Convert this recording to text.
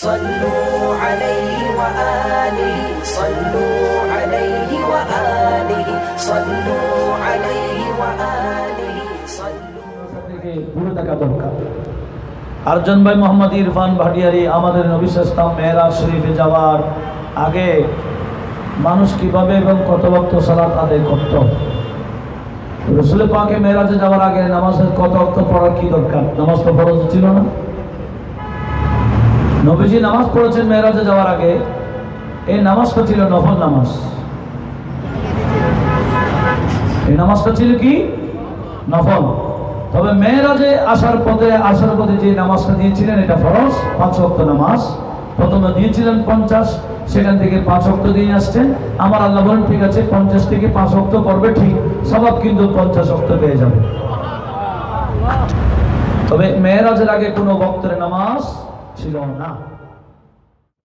صلوا عليه وآله صلوا عليه وآله صلوا عليه وآله صلوا থেকে দূরে থাকা দরকার আরজন ভাই মোহাম্মদ ইরফান ভাটিয়ারি আমাদের নবিশ্বাস্তাম মেহরাজ শরীফে যাওয়ার আগে মানুষ কিভাবে এবং কত ভক্ত সালাত আদায় করত রসুল পাকে মেয়েরাজে যাওয়ার আগে নামাজের কত অক্ত পড়ার কি দরকার নামাজ তো ফরজ ছিল না নবীজি নামাজ পড়েছেন মেয়েরাজে যাওয়ার আগে। এই নামাজটা ছিল নফল নামাজ। এই নামাজটা ছিল কি? নফল। তবে মেয়েরাজে আসার পথে আসার পথে যে নামাজটা দিয়েছিলেন, এটা ফরজ, পাঁচ অক্ত নামাজ। প্রথমে দিয়েছিলেন পঞ্চাশ, সেখান থেকে পাঁচ অক্ত দিয়ে আসছেন। আমার আল্লাহ বলেন, ঠিক আছে, পঞ্চাশ থেকে পাঁচ অক্ত করবে, ঠিক। স্বভাব কিন্তু পঞ্চাশ অক্ত পেয়ে যাবে। তবে মেয়েরাজের আগে কোনো ভক্তের নামাজ ছিল না।